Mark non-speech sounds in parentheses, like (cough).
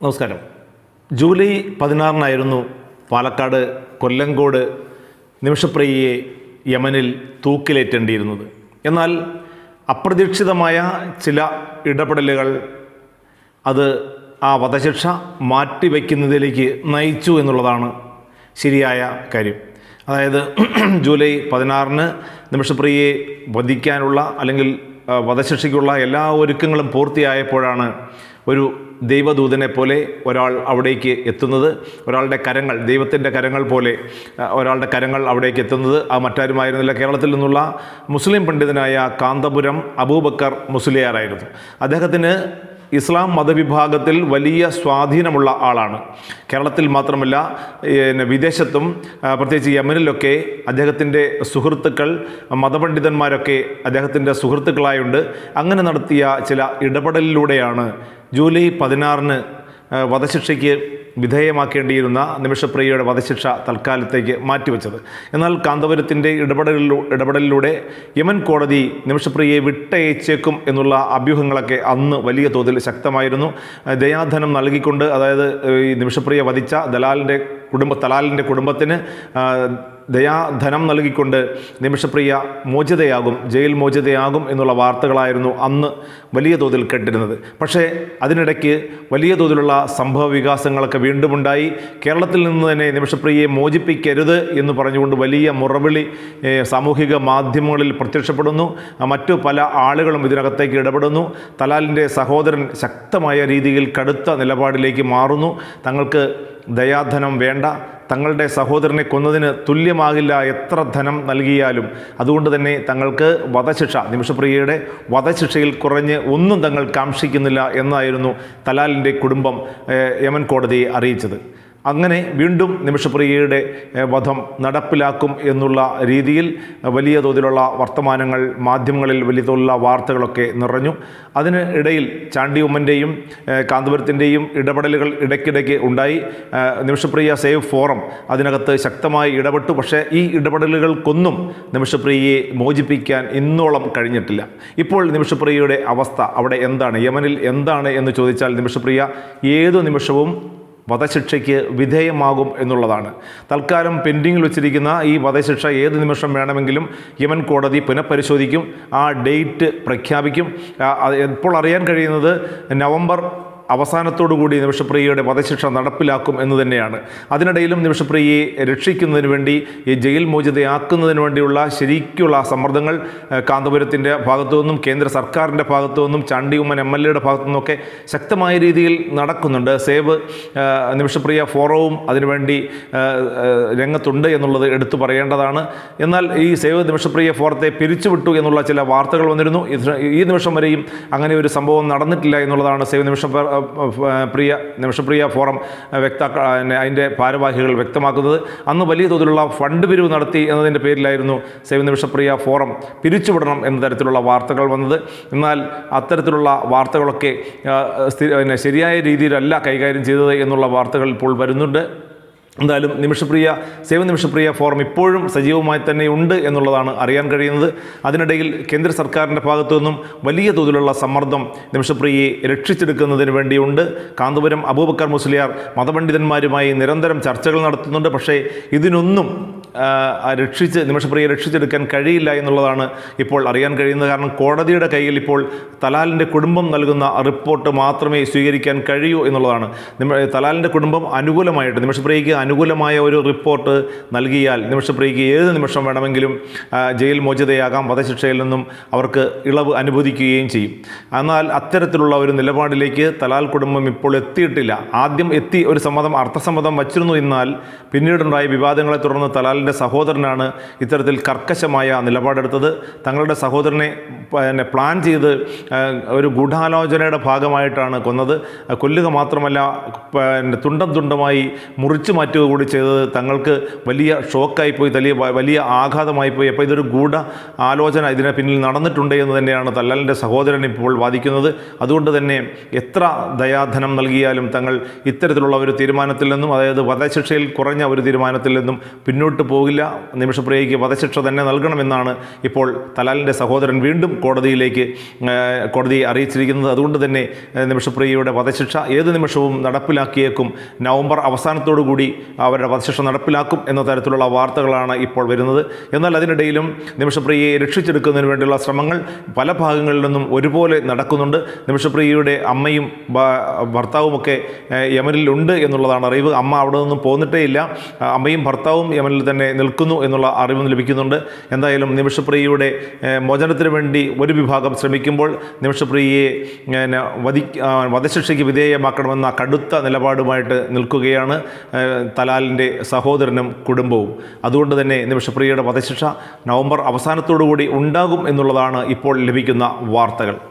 നമസ്കാരം. ജൂലൈ പതിനാറിനായിരുന്നു പാലക്കാട് കൊല്ലങ്കോട് നിമിഷപ്രിയയെ യമനിൽ തൂക്കിലേറ്റേണ്ടിയിരുന്നത്. എന്നാൽ അപ്രതീക്ഷിതമായ ചില ഇടപെടലുകൾ അത് ആ വധശിക്ഷ മാറ്റിവെക്കുന്നതിലേക്ക് നയിച്ചു എന്നുള്ളതാണ് ശരിയായ കാര്യം. അതായത് (clears throat) ജൂലൈ പതിനാറിന് നിമിഷപ്രിയയെ വധിക്കാനുള്ള അല്ലെങ്കിൽ വധശിക്ഷയ്ക്കുള്ള എല്ലാ ഒരുക്കങ്ങളും പൂർത്തിയായപ്പോഴാണ് ഒരു ദൈവദൂതനെ പോലെ ഒരാൾ അവിടേക്ക് എത്തുന്നത് ഒരാളുടെ കരങ്ങൾ ദൈവത്തിന്റെ കരങ്ങൾ പോലെ ഒരാളുടെ കരങ്ങൾ അവിടേക്ക് എത്തുന്നത് ആ മറ്റാരുമായിരുന്നില്ല. കേരളത്തിൽ നിന്നുള്ള മുസ്ലിം പണ്ഡിതനായ കാന്തപുരം അബൂബക്കർ മുസ്ലിയാറായിരുന്നു അദ്ദേഹത്തിന് ഇസ്ലാം മതവിഭാഗത്തിൽ വലിയ സ്വാധീനമുള്ള ആളാണ്. കേരളത്തിൽ മാത്രമല്ല പിന്നെ വിദേശത്തും പ്രത്യേകിച്ച് യമനിലൊക്കെ അദ്ദേഹത്തിന്റെ സുഹൃത്തുക്കൾ മതപണ്ഡിതന്മാരൊക്കെ അദ്ദേഹത്തിന്റെ സുഹൃത്തുക്കളായുണ്ട്. അങ്ങനെ നടത്തിയ ചില ഇടപെടലിലൂടെയാണ് ജൂലൈ പതിനാറിന് വധശിക്ഷയ്ക്ക് വിധേയമാക്കേണ്ടിയിരുന്ന നിമിഷപ്രിയയുടെ വധശിക്ഷ തൽക്കാലത്തേക്ക് മാറ്റിവെച്ചത്. എന്നാൽ കാന്തപുരത്തിന്റെ ഇടപെടലിലൂ ഇടപെടലിലൂടെ യമൻ കോടതി നിമിഷപ്രിയയെ വിട്ടയച്ചേക്കും എന്നുള്ള അഭ്യൂഹങ്ങളൊക്കെ അന്ന് വലിയ തോതിൽ ശക്തമായിരുന്നു. ദയാധനം നൽകിക്കൊണ്ട് അതായത് ഈ നിമിഷപ്രിയ വധിച്ച ദലാലിന്റെ കുടുംബ തലാലിന്റെ കുടുംബത്തിന് ദയാധനം നൽകിക്കൊണ്ട് നിമിഷപ്രിയ മോചിതയാകും ജയിൽ മോചിതയാകും എന്നുള്ള വാർത്തകളായിരുന്നു അന്ന് വലിയ തോതിൽ കേട്ടിരുന്നത്. പക്ഷേ അതിനിടയ്ക്ക് വലിയ തോതിലുള്ള സംഭവ വികാസങ്ങളൊക്കെ വീണ്ടുമുണ്ടായി. കേരളത്തിൽ നിന്ന് തന്നെ നിമിഷപ്രിയയെ മോചിപ്പിക്കരുത് എന്ന് പറഞ്ഞുകൊണ്ട് വലിയ മുറവിളി സാമൂഹിക മാധ്യമങ്ങളിൽ പ്രത്യക്ഷപ്പെടുന്നു. മറ്റു പല ആളുകളും ഇതിനകത്തേക്ക് ഇടപെടുന്നു. തലാലിന്റെ സഹോദരൻ ശക്തമായ രീതിയിൽ കടുത്ത നിലപാടിലേക്ക് മാറുന്നു. തങ്ങൾക്ക് ദയാധനം വേണ്ട തങ്ങളുടെ സഹോദരനെ കൊന്നതിന് തുല്യമാകില്ല എത്ര ധനം നൽകിയാലും. അതുകൊണ്ട് തന്നെ തങ്ങൾക്ക് വധശിക്ഷ നിമിഷപ്രിയയുടെ വധശിക്ഷയിൽ കുറഞ്ഞ് ഒന്നും തങ്ങൾ കാക്ഷിക്കുന്നില്ല എന്നായിരുന്നു തലാലിന്റെ കുടുംബം യമൻ കോടതിയെ അറിയിച്ചത്. അങ്ങനെ വീണ്ടും നിമിഷപ്രിയയുടെ വധം നടപ്പിലാക്കും എന്നുള്ള രീതിയിൽ വലിയ തോതിലുള്ള വർത്തമാനങ്ങൾ മാധ്യമങ്ങളിൽ വലിയ തോതിലുള്ള വാർത്തകളൊക്കെ നിറഞ്ഞു. അതിന് ഇടയിൽ ചാണ്ടി ഉമ്മന്റെയും കാന്തപുരത്തിന്റെയും ഇടപെടലുകൾ ഇടയ്ക്കിടയ്ക്ക് ഉണ്ടായി. നിമിഷപ്രിയ സേവ് ഫോറം അതിനകത്ത് ശക്തമായി ഇടപെട്ടു. പക്ഷേ ഈ ഇടപെടലുകൾക്കൊന്നും നിമിഷപ്രിയയെ മോചിപ്പിക്കാൻ ഇന്നോളം കഴിഞ്ഞിട്ടില്ല. ഇപ്പോൾ നിമിഷപ്രിയയുടെ അവസ്ഥ അവിടെ എന്താണ്? യമനിൽ എന്താണ് എന്ന് ചോദിച്ചാൽ നിമിഷപ്രിയ ഏതു നിമിഷവും വധശിക്ഷയ്ക്ക് വിധേയമാകും എന്നുള്ളതാണ്. തൽക്കാലം പെൻഡിങ്ങിൽ വെച്ചിരിക്കുന്ന ഈ വധശിക്ഷ ഏത് നിമിഷം വേണമെങ്കിലും യമൻ കോടതി പുനഃപരിശോധിക്കും ആ ഡേറ്റ് പ്രഖ്യാപിക്കും. എപ്പോൾ അറിയാൻ കഴിയുന്നത്? നവംബർ അവസാനത്തോടു കൂടി നിമിഷപ്രിയയുടെ വധശിക്ഷ നടപ്പിലാക്കും എന്ന് തന്നെയാണ്. അതിനിടയിലും നിമിഷപ്രിയയെ രക്ഷിക്കുന്നതിന് വേണ്ടി ഈ ജയിൽ മോചിതയാക്കുന്നതിന് വേണ്ടിയുള്ള ശരിക്കുള്ള സമ്മർദ്ദങ്ങൾ കാന്തപുരത്തിന്റെ ഭാഗത്തു നിന്നും കേന്ദ്ര സർക്കാരിന്റെ ഭാഗത്തു നിന്നും ചാണ്ടിയുമ്മൻ എം എൽ എയുടെ ഭാഗത്തു നിന്നൊക്കെ ശക്തമായ രീതിയിൽ നടക്കുന്നുണ്ട്. സേവ് നിമിഷപ്രിയ ഫോറവും അതിനുവേണ്ടി രംഗത്തുണ്ട് എന്നുള്ളത് എടുത്തു പറയേണ്ടതാണ്. എന്നാൽ ഈ സേവ് നിമിഷപ്രിയ ഫോറത്തെ പിരിച്ചുവിട്ടു എന്നുള്ള ചില വാർത്തകൾ വന്നിരുന്നു. ഈ നിമിഷം വരെയും അങ്ങനെ ഒരു സംഭവം നടന്നിട്ടില്ല എന്നുള്ളതാണ് സേവ് നിമിഷ പ്രിയ നിമിഷപ്രിയ ഫോറം വ്യക്താക്ക അതിന്റെ ഭാരവാഹികൾ വ്യക്തമാക്കുന്നത് അന്ന് വലിയ തോതിലുള്ള ഫണ്ട് പിരിവ് നടത്തി എന്നതിന്റെ പേരിലായിരുന്നു സേവ് നിമിഷപ്രിയ ഫോറം പിരിച്ചുവിടണം എന്ന തരത്തിലുള്ള വാർത്തകൾ വന്നത്. എന്നാൽ അത്തരത്തിലുള്ള വാർത്തകളൊക്കെ ശരിയായ രീതിയിലല്ല കൈകാര്യം ചെയ്തത് എന്നുള്ള വാർത്തകൾ ഇപ്പോൾ വരുന്നുണ്ട്. എന്തായാലും നിമിഷപ്രിയ സേവ നിമിഷപ്രിയ ഫോറം ഇപ്പോഴും സജീവമായി തന്നെ ഉണ്ട് എന്നുള്ളതാണ് അറിയാൻ കഴിയുന്നത്. അതിനിടയിൽ കേന്ദ്ര സർക്കാരിന്റെ ഭാഗത്തു നിന്നും വലിയ തോതിലുള്ള സമ്മർദ്ദം നിമിഷപ്രിയയെ രക്ഷിച്ചെടുക്കുന്നതിന് വേണ്ടിയുണ്ട്. കാന്തപുരം അബൂബക്കർ മുസ്ലിയാർ മതപണ്ഡിതന്മാരുമായി നിരന്തരം ചർച്ചകൾ നടത്തുന്നുണ്ട്. പക്ഷേ ഇതിനൊന്നും രക്ഷിച്ച് നിമിഷപ്രിയെ രക്ഷിച്ചെടുക്കാൻ കഴിയില്ല എന്നുള്ളതാണ് ഇപ്പോൾ അറിയാൻ കഴിയുന്നത്. കാരണം കോടതിയുടെ കയ്യിൽ ഇപ്പോൾ തലാലിന്റെ കുടുംബം നൽകുന്ന റിപ്പോർട്ട് മാത്രമേ സ്വീകരിക്കാൻ കഴിയൂ എന്നുള്ളതാണ്. തലാലിന്റെ കുടുംബം അനുകൂലമായിട്ട് നിമിഷപ്രിയയ്ക്ക് അനുകൂലമായ ഒരു റിപ്പോർട്ട് നൽകിയാൽ നിമിഷപ്രിയയ്ക്ക് ഏത് നിമിഷം വേണമെങ്കിലും ജയിൽ മോചിതയാകാം വധശിക്ഷയിൽ നിന്നും അവർക്ക് ഇളവ് അനുവദിക്കുകയും ചെയ്യും. എന്നാൽ അത്തരത്തിലുള്ള ഒരു നിലപാടിലേക്ക് തലാൽ കുടുംബം ഇപ്പോൾ എത്തിയിട്ടില്ല. ആദ്യം എത്തി ഒരു സമ്മതം അർത്ഥസമ്മതം വച്ചിരുന്നു എന്നാൽ പിന്നീടുണ്ടായ വിവാദങ്ങളെ തുടർന്ന് തലാലിന്റെ സഹോദരനാണ് ഇത്തരത്തിൽ കർക്കശമായ നിലപാടെടുത്തത്. തങ്ങളുടെ സഹോദരനെ പിന്നെ പ്ലാൻ ചെയ്ത് ഒരു ഗൂഢാലോചനയുടെ ഭാഗമായിട്ടാണ് കൊന്നത്. കൊല്ലുക മാത്രമല്ല പിന്നെ തുണ്ടം തുണ്ടമായി മുറിച്ചു മാറ്റുക കൂടി ചെയ്തത് തങ്ങൾക്ക് വലിയ ഷോക്കായിപ്പോയി വലിയ വലിയ ആഘാതമായിപ്പോയി അപ്പോൾ ഇതൊരു ഗൂഢ ആലോചന ഇതിന് പിന്നിൽ നടന്നിട്ടുണ്ട് എന്ന് തന്നെയാണ് തല്ലാലിന്റെ സഹോദരൻ ഇപ്പോൾ വാദിക്കുന്നത്. അതുകൊണ്ട് തന്നെ എത്ര ദയാധനം നൽകിയാലും തങ്ങൾ ഇത്തരത്തിലുള്ള ഒരു തീരുമാനത്തിൽ നിന്നും അതായത് വധശിക്ഷയിൽ കുറഞ്ഞ ഒരു തീരുമാനത്തിൽ നിന്നും പിന്നോട്ട് പോകില്ല. നിമിഷപ്രിയയ്ക്ക് വധശിക്ഷ തന്നെ നൽകണമെന്നാണ് ഇപ്പോൾ തലാലിന്റെ സഹോദരൻ വീണ്ടും കോടതിയിലേക്ക് കോടതിയെ അറിയിച്ചിരിക്കുന്നത്. അതുകൊണ്ട് തന്നെ നിമിഷപ്രിയയുടെ വധശിക്ഷ ഏത് നിമിഷവും നടപ്പിലാക്കിയേക്കും. നവംബർ അവസാനത്തോടു കൂടി അവരുടെ വധശിക്ഷ നടപ്പിലാക്കും എന്ന തരത്തിലുള്ള വാർത്തകളാണ് ഇപ്പോൾ വരുന്നത്. എന്നാൽ അതിനിടയിലും നിമിഷപ്രിയയെ രക്ഷിച്ചെടുക്കുന്നതിന് വേണ്ടിയുള്ള ശ്രമങ്ങൾ പല ഭാഗങ്ങളിൽ നിന്നും ഒരുപോലെ നടക്കുന്നുണ്ട്. നിമിഷപ്രിയയുടെ അമ്മയും ഭർത്താവുമൊക്കെ യമനിലുണ്ട് എന്നുള്ളതാണ് അറിവ്. അമ്മ അവിടെ നിന്നും പോന്നിട്ടേ ഇല്ല അമ്മയും ഭർത്താവും യമനിൽ തന്നെ നിൽക്കുന്നു എന്നുള്ള അറിവും ലഭിക്കുന്നുണ്ട്. എന്തായാലും നിമിഷപ്രിയയുടെ മോചനത്തിന് വേണ്ടി ഒരു വിഭാഗം ശ്രമിക്കുമ്പോൾ നിമിഷപ്രിയയെ വധി വധശിക്ഷയ്ക്ക് വിധേയമാക്കണമെന്ന കടുത്ത നിലപാടുമായിട്ട് നിൽക്കുകയാണ് തലാലിന്റെ സഹോദരനും കുടുംബവും. അതുകൊണ്ട് തന്നെ നിമിഷപ്രിയയുടെ വധശിക്ഷ നവംബർ അവസാനത്തോടുകൂടി ഉണ്ടാകും എന്നുള്ളതാണ് ഇപ്പോൾ ലഭിക്കുന്ന വാർത്തകൾ.